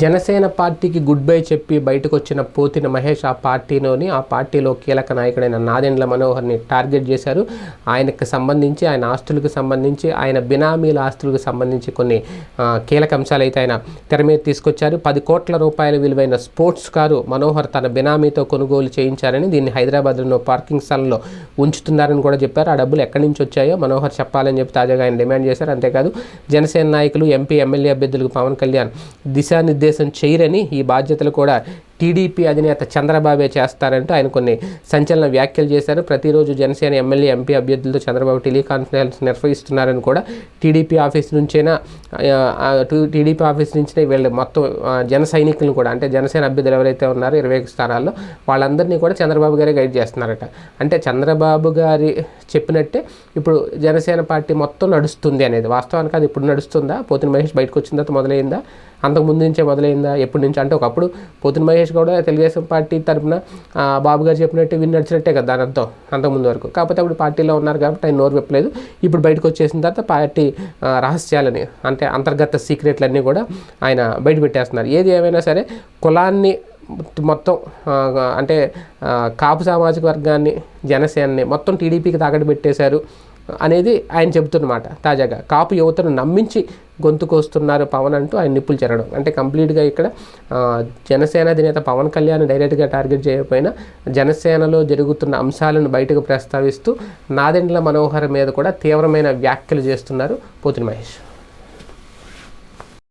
జనసేన పార్టీకి good bye చెప్పి బయటకు వచ్చిన పోతిన మహేష్ ఆ పార్టీలోని ఆ పార్టీలో కీలక నాయకుడైన నాదెండ్ల మనోహర్ని టార్గెట్ చేశారు. ఆయనకు సంబంధించి ఆయన ఆస్తులకు సంబంధించి ఆయన బినామీల ఆస్తులకు సంబంధించి కొన్ని కీలక అంశాలు అయితే ఆయన తెర మీద తీసుకొచ్చారు. పది కోట్ల రూపాయల విలువైన స్పోర్ట్స్ కారు మనోహర్ తన బినామీతో కొనుగోలు చేయించారని దీన్ని హైదరాబాద్లో పార్కింగ్ స్థలంలో ఉంచుతున్నారని కూడా చెప్పారు. ఆ డబ్బులు ఎక్కడి నుంచి వచ్చాయో మనోహర్ చెప్పాలని చెప్పి తాజాగా ఆయన డిమాండ్ చేశారు. అంతేకాదు జనసేన నాయకులు ఎంపీ ఎమ్మెల్యే అభ్యర్థులకు పవన్ కళ్యాణ్ దిశానిర్దేశం చేయరని ఈ బాధ్యతలు కూడా టీడీపీ అధినేత చంద్రబాబే చేస్తారంటూ ఆయన కొన్ని సంచలన వ్యాఖ్యలు చేశారు. ప్రతిరోజు జనసేన ఎమ్మెల్యే ఎంపీ అభ్యర్థులతో చంద్రబాబు టెలికాన్ఫరెన్స్ నిర్వహిస్తున్నారని కూడా టీడీపీ ఆఫీస్ నుంచైనా టీడీపీ ఆఫీస్ నుంచే వీళ్ళు మొత్తం జన సైనికులను కూడా అంటే జనసేన అభ్యర్థులు ఎవరైతే ఉన్నారో ఇరవై ఒక స్థానాల్లో వాళ్ళందరినీ కూడా చంద్రబాబు గారే గైడ్ చేస్తున్నారట. అంటే చంద్రబాబు గారి చెప్పినట్టే ఇప్పుడు జనసేన పార్టీ మొత్తం నడుస్తుంది అనేది వాస్తవానికి అది ఇప్పుడు నడుస్తుందా? పోతిన మహేష్ బయటకు వచ్చిన తర్వాత మొదలైందా? అంతకు ముందు నుంచే మొదలైందా? ఎప్పటి నుంచి? అంటే ఒకప్పుడు పోతిన మహేష్ కూడా తెలుగుదేశం పార్టీ తరపున బాబు గారు చెప్పినట్టు విన్ నడిచినట్టే కదా దాని అర్థం అంతకుముందు వరకు. కాకపోతే అప్పుడు పార్టీలో ఉన్నారు కాబట్టి ఆయన నోరు విప్పలేదు. ఇప్పుడు బయటకు వచ్చేసిన తర్వాత పార్టీ రహస్యాలని అంటే అంతర్గత సీక్రెట్లన్నీ కూడా ఆయన బయట పెట్టేస్తున్నారు. ఏది ఏమైనా సరే కులాన్ని మొత్తం అంటే కాపు సామాజిక వర్గాన్ని జనసేనని మొత్తం టీడీపీకి తాకట్టు పెట్టేశారు. అనేది ఆయన చెబుతున్నమాట తాజాగా. కాపు యువతను నమ్మించి గొంతుకొస్తున్నారు పవన్ అంటూ ఆయన నిప్పులు చెరడం. అంటే కంప్లీట్గా ఇక్కడ జనసేన అధినేత పవన్ కళ్యాణ్ డైరెక్ట్గా టార్గెట్ చేయకపోయినా జనసేనలో జరుగుతున్న అంశాలను బయటకు ప్రస్తావిస్తూ నాదెండ్ల మనోహర్ మీద కూడా తీవ్రమైన వ్యాఖ్యలు చేస్తున్నారు పోతుని మహేష్.